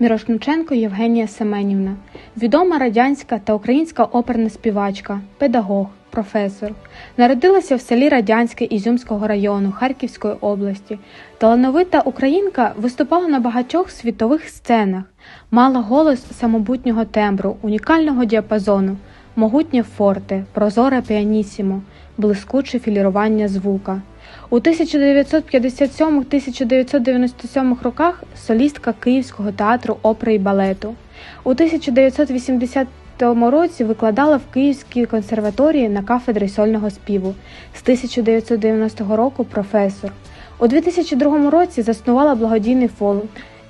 Мірошниченко Євгенія Семенівна, відома радянська та українська оперна співачка, педагог, професор. Народилася в селі Радянське Ізюмського району Харківської області. Талановита українка виступала на багатьох світових сценах, мала голос самобутнього тембру, унікального діапазону, могутнє форте, прозоре піанісімо, блискуче філірування звука. У 1957-1997 роках солістка Київського театру опери і балету. У 1980 році викладала в Київській консерваторії на кафедрі сольного співу. З 1990 року професор. У 2002 році заснувала благодійний фонд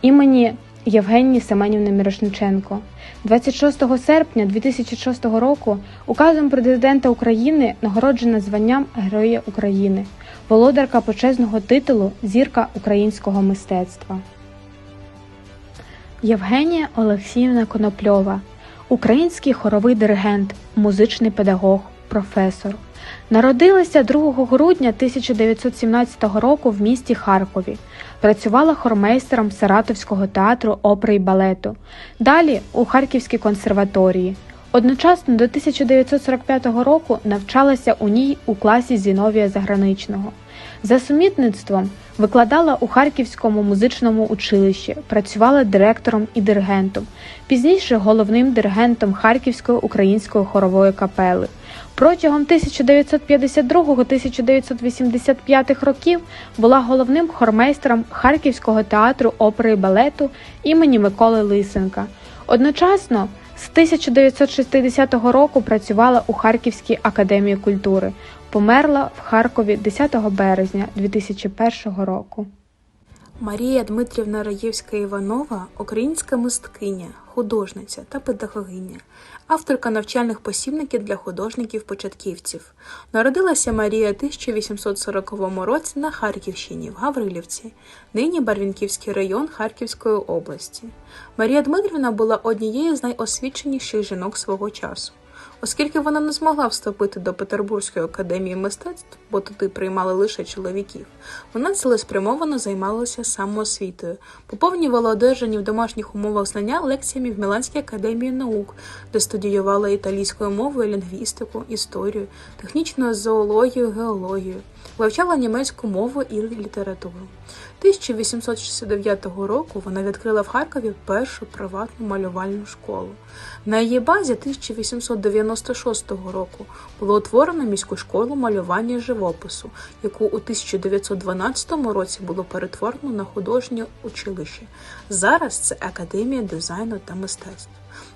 імені Євгенії Семенівни Мірошниченко. 26 серпня 2006 року указом президента України нагороджена званням Героя України, володарка почесного титулу Зірка українського мистецтва. Євгенія Олексіївна Конопльова, український хоровий диригент, музичний педагог, професор. Народилася 2 грудня 1917 року в місті Харкові. Працювала хормейстером Саратовського театру опери і балету. Далі у Харківській консерваторії. Одночасно до 1945 року навчалася у ній у класі Зіновія Заграничного. За сумітництвом викладала у Харківському музичному училищі, працювала директором і диригентом, пізніше головним диригентом Харківської української хорової капели. Протягом 1952-1985 років була головним хормейстером Харківського театру опери і балету імені Миколи Лисенка. Одночасно з 1960 року працювала у Харківській академії культури. Померла в Харкові 10 березня 2001 року. Марія Дмитрівна Раєвська Іванова українська мисткиня, художниця та педагогиня, авторка навчальних посібників для художників-початківців. Народилася Марія у 1840 році на Харківщині в Гаврилівці, нині Барвінківський район Харківської області. Марія Дмитрівна була однією з найосвіченіших жінок свого часу. Оскільки вона не змогла вступити до Петербурзької академії мистецтв, бо туди приймали лише чоловіків, вона цілеспрямовано займалася самоосвітою, поповнювала одержані в домашніх умовах знання лекціями в Міланській академії наук, де студіювала італійською мовою лінгвістику, історію, технічну зоологію, геологію, вивчала німецьку мову і літературу. 1869 року вона відкрила в Харкові першу приватну малювальну школу. На її базі 1896 року було утворено міську школу малювання і живопису, яку у 1912 році було перетворено на художнє училище. Зараз це Академія дизайну та мистецтв.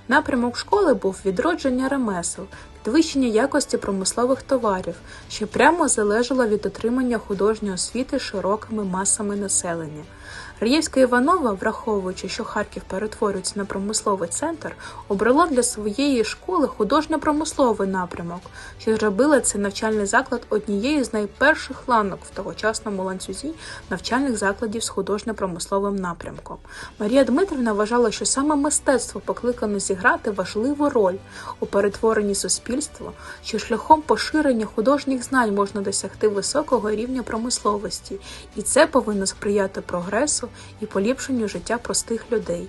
Напрямок школи був відродження ремесел, підвищення якості промислових товарів, що прямо залежало від отримання художньої освіти широкими масами населення. Раєвська Іванова, враховуючи, що Харків перетворюється на промисловий центр, обрала для своєї школи художньо-промисловий напрямок, що зробила цей навчальний заклад однією з найперших ланок в тогочасному ланцюзі навчальних закладів з художньо-промисловим напрямком. Марія Дмитрівна вважала, що саме мистецтво покликано зіграти важливу роль у перетворенні суспільства, що шляхом поширення художніх знань можна досягти високого рівня промисловості, і це повинно сприяти прогресу і поліпшенню життя простих людей.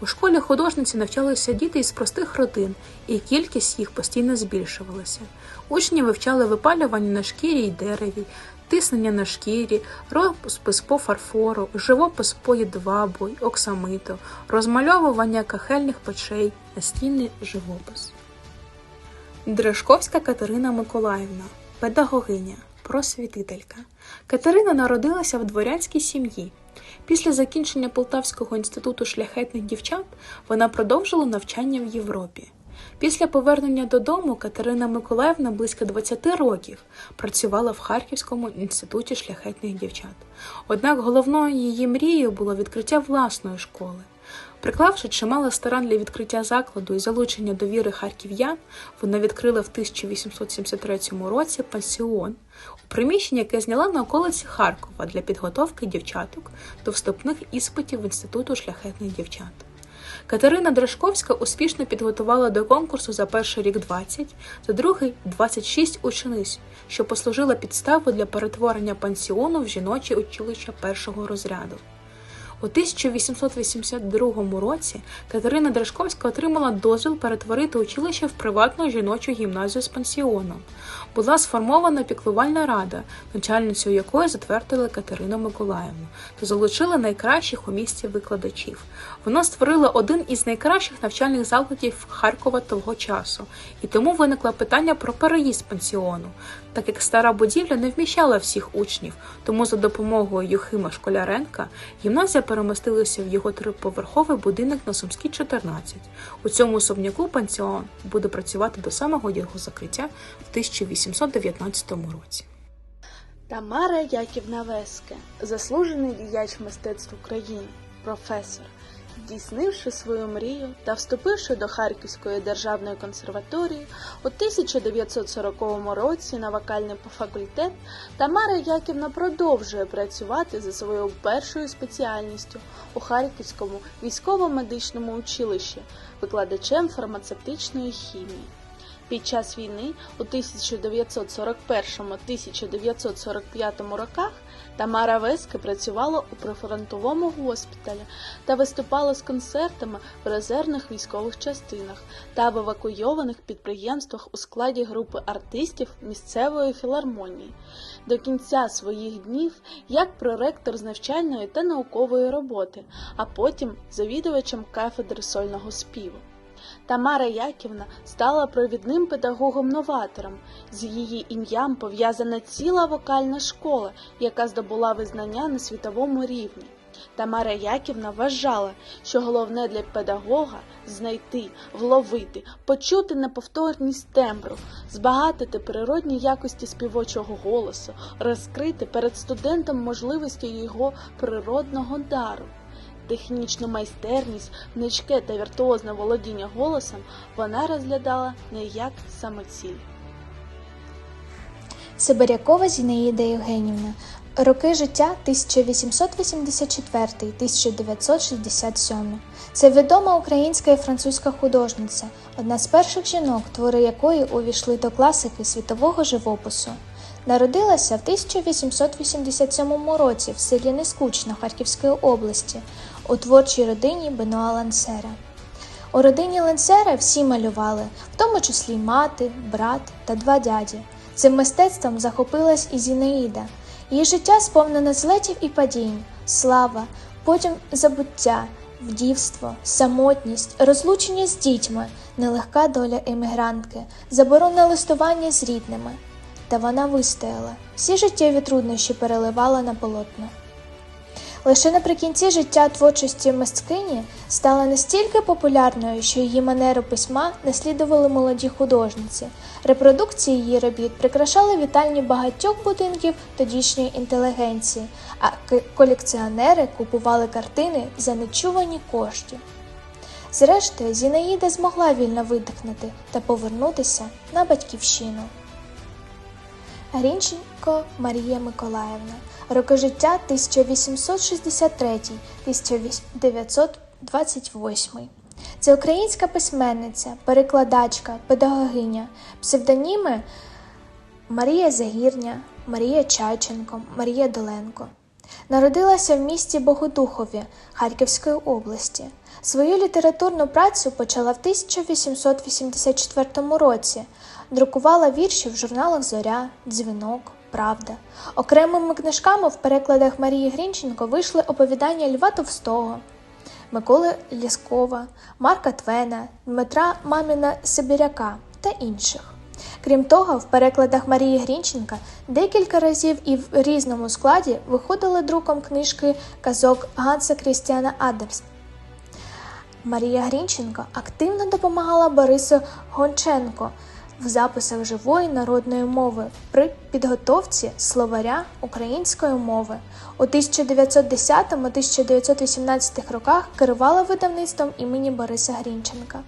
У школі художниці навчалися діти із простих родин, і кількість їх постійно збільшувалася. Учні вивчали випалювання на шкірі й дереві, тиснення на шкірі, розпис по фарфору, живопис по єдвабу й оксамиту, розмальовування кахельних печей, настільний живопис. Дрешковська Катерина Миколаївна, педагогиня, просвітителька. Катерина народилася в дворянській сім'ї. Після закінчення Полтавського інституту шляхетних дівчат вона продовжила навчання в Європі. Після повернення додому Катерина Миколаївна близько 20 років працювала в Харківському інституті шляхетних дівчат. Однак головною її мрією було відкриття власної школи. Приклавши чимало старань для відкриття закладу і залучення довіри харків'ян, вона відкрила в 1873 році пансіон у приміщенні, яке зняла на околиці Харкова для підготовки дівчаток до вступних іспитів в інституту шляхетних дівчат. Катерина Драшковська успішно підготувала до конкурсу за перший рік 20, за другий 26 учениць, що послужила підставою для перетворення пансіону в жіноче училище першого розряду. У 1882 році Катерина Дражковська отримала дозвіл перетворити училище в приватну жіночу гімназію з пансіоном. Була сформована піклувальна рада, начальницею якої затвердили Катерину Миколаївну та залучили найкращих у місті викладачів. Вона створила один із найкращих навчальних закладів Харкова того часу, і тому виникло питання про переїзд пансіону, так як стара будівля не вміщала всіх учнів, тому за допомогою Юхима Школяренка гімназія перемістилася в його триповерховий будинок на Сумській 14. У цьому особняку пансіон буде працювати до самого його закриття в 1819 році. Тамара Яківна Веске, заслужений діяч мистецтв України, професор, здійснивши свою мрію та вступивши до Харківської державної консерваторії у 1940 році на вокальний факультет, Тамара Яківна продовжує працювати за своєю першою спеціальністю у Харківському військово-медичному училищі, викладачем фармацевтичної хімії. Під час війни у 1941-1945 роках Тамара Вески працювала у прифронтовому госпіталі та виступала з концертами в резервних військових частинах та в евакуйованих підприємствах у складі групи артистів місцевої філармонії. До кінця своїх днів як проректор з навчальної та наукової роботи, а потім завідувачем кафедри сольного співу. Тамара Яківна стала провідним педагогом-новатором. З її ім'ям пов'язана ціла вокальна школа, яка здобула визнання на світовому рівні. Тамара Яківна вважала, що головне для педагога знайти, вловити, почути неповторність тембру, збагатити природні якості співочого голосу, розкрити перед студентом можливості його природного дару. Технічну майстерність, гнучке та віртуозне володіння голосом вона розглядала не як самоціль. Сибирякова Зінаїда Євгенівна. Роки життя 1884-1967. Це відома українська і французька художниця, одна з перших жінок, твори якої увійшли до класики світового живопису. Народилася в 1887 році в селі Нескучно Харківської області у творчій родині Бенуа Лансера. У родині Ленсера всі малювали, в тому числі мати, брат та два дяді. Цим мистецтвом захопилась і Зінаїда. Її життя сповнене злетів і падінь, слава, потім забуття, вдівство, самотність, розлучення з дітьми, нелегка доля емігрантки, заборонне листування з рідними. Та вона вистояла, всі життєві труднощі переливала на полотно. Лише наприкінці життя творчості мисткині стала настільки популярною, що її манеру письма наслідували молоді художниці. Репродукції її робіт прикрашали вітальні багатьох будинків тодішньої інтелігенції, а колекціонери купували картини за нечувані кошти. Зрештою, Зінаїда змогла вільно видихнути та повернутися на батьківщину. Грінченко Марія Миколаївна. Роки життя 1863-1928. Це українська письменниця, перекладачка, педагогиня, псевдоніми Марія Загірня, Марія Чайченко, Марія Доленко. Народилася в місті Богодухові Харківської області. Свою літературну працю почала в 1884 році. Друкувала вірші в журналах Зоря, Дзвінок, Правда. Окремими книжками в перекладах Марії Грінченко вийшли оповідання Льва Товстого, Миколи Ляскова, Марка Твена, Дмитра Маміна Сибіряка та інших. Крім того, в перекладах Марії Грінченка декілька разів і в різному складі виходили друком книжки казок Ганса Крістіана Адерс. Марія Грінченко активно допомагала Борису Гонченко в записах живої народної мови при підготовці словаря української мови. У 1910-1918 роках керувала видавництвом імені Бориса Грінченка.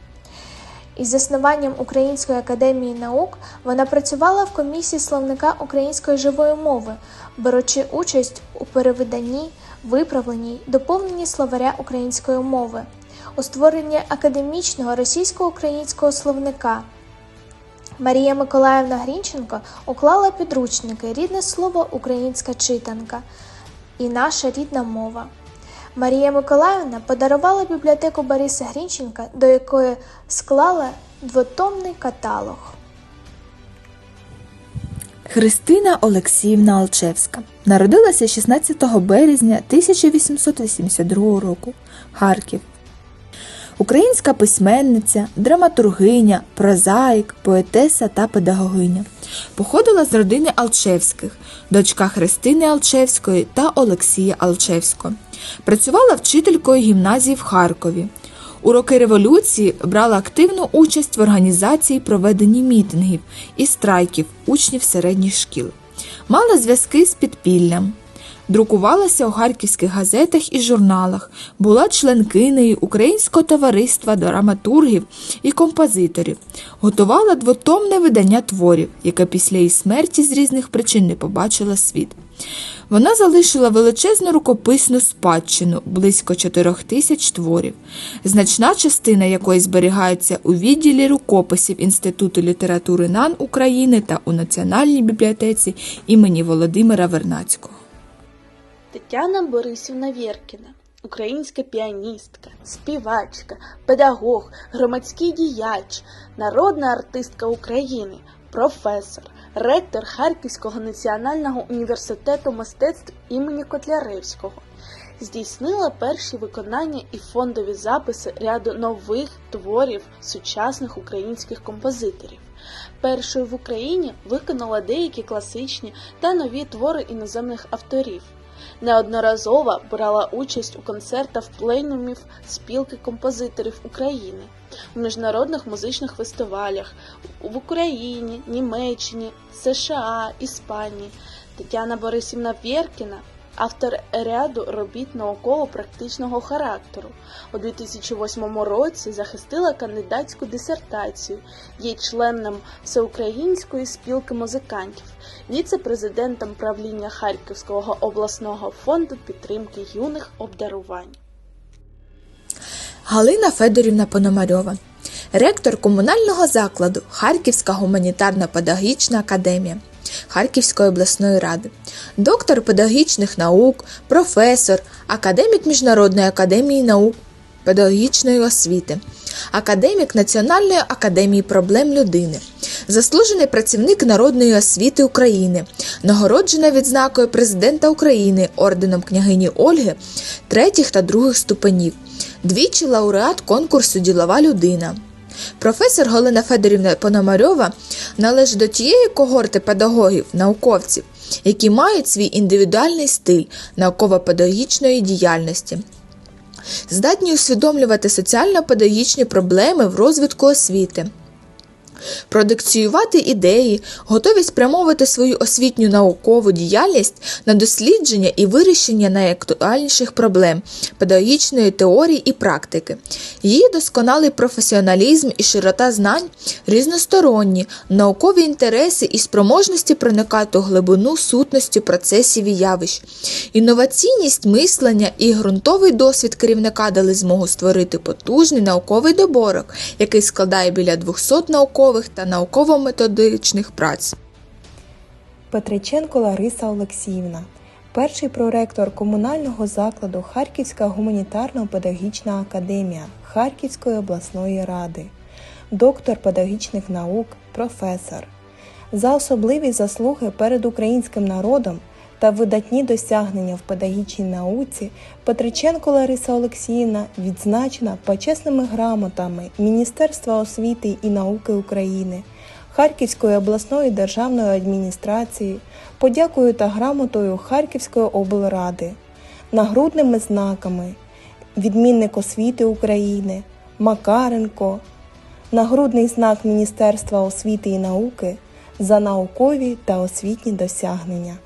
Із заснуванням Української академії наук вона працювала в комісії словника української живої мови, беручи участь у перевиданні, виправленні, доповненні словаря української мови, у створенні академічного російсько-українського словника. Марія Миколаївна Грінченко уклала підручники Рідне слово Українська читанка і наша рідна мова. Марія Миколаївна подарувала бібліотеку Бориса Грінченка, до якої склала двотомний каталог. Христина Олексіївна Алчевська народилася 16 березня 1882 року. Харків. Українська письменниця, драматургиня, прозаїк, поетеса та педагогиня. Походила з родини Алчевських, дочка Христини Алчевської та Олексія Алчевського. Працювала вчителькою гімназії в Харкові. У роки революції брала активну участь в організації проведенні мітингів і страйків учнів середніх шкіл. Мала зв'язки з підпіллям. Друкувалася у харківських газетах і журналах, була членкинею Українського товариства драматургів і композиторів, готувала двотомне видання творів, яке після її смерті з різних причин не побачила світ. Вона залишила величезну рукописну спадщину близько чотирьох тисяч творів, значна частина якої зберігається у відділі рукописів Інституту літератури НАН України та у Національній бібліотеці імені Володимира Вернацького. Тетяна Борисівна Вєркіна, українська піаністка, співачка, педагог, громадський діяч, народна артистка України, професор, ректор Харківського національного університету мистецтв імені Котляревського. Здійснила перші виконання і фондові записи ряду нових творів сучасних українських композиторів. Першою в Україні виконала деякі класичні та нові твори іноземних авторів. Неодноразово брала участь у концертах пленумів спілки композиторів України, у міжнародних музичних фестивалях в Україні, Німеччині, США, Іспанії. Тетяна Борисівна Вєркіна автор ряду робіт науково-практичного характеру. У 2008 році захистила кандидатську дисертацію, є членом Всеукраїнської спілки музикантів, віце-президентом правління Харківського обласного фонду підтримки юних обдарувань. Галина Федорівна Пономарьова, ректор комунального закладу Харківська гуманітарно-педагогічна академія Харківської обласної ради, доктор педагогічних наук, професор, академік Міжнародної академії наук педагогічної освіти, академік Національної академії проблем людини, заслужений працівник народної освіти України, нагороджена відзнакою президента України орденом княгині Ольги третіх та других ступенів, двічі лауреат конкурсу Ділова людина. Професор Галина Федорівна Пономарьова належить до тієї когорти педагогів, науковців, які мають свій індивідуальний стиль науково-педагогічної діяльності, здатні усвідомлювати соціально-педагогічні проблеми в розвитку освіти. Продикціювати ідеї, готові спрямовувати свою освітню наукову діяльність на дослідження і вирішення найактуальніших проблем педагогічної теорії і практики. Її досконалий професіоналізм і широта знань, різносторонні, наукові інтереси і спроможності проникати у глибину сутності процесів і явищ. Інноваційність мислення і ґрунтовий досвід керівника дали змогу створити потужний науковий доборок, який складає біля 200 наукових та науково-методичних праць. Петриченко Лариса Олексіївна, перший проректор комунального закладу Харківська гуманітарно-педагогічна академія Харківської обласної ради, доктор педагогічних наук, професор. За особливі заслуги перед українським народом та видатні досягнення в педагогічній науці Петриченко Лариса Олексіївна відзначена почесними грамотами Міністерства освіти і науки України, Харківської обласної державної адміністрації, подякою та грамотою Харківської облради, нагрудними знаками Відмінник освіти України, Макаренко, нагрудний знак Міністерства освіти і науки за наукові та освітні досягнення.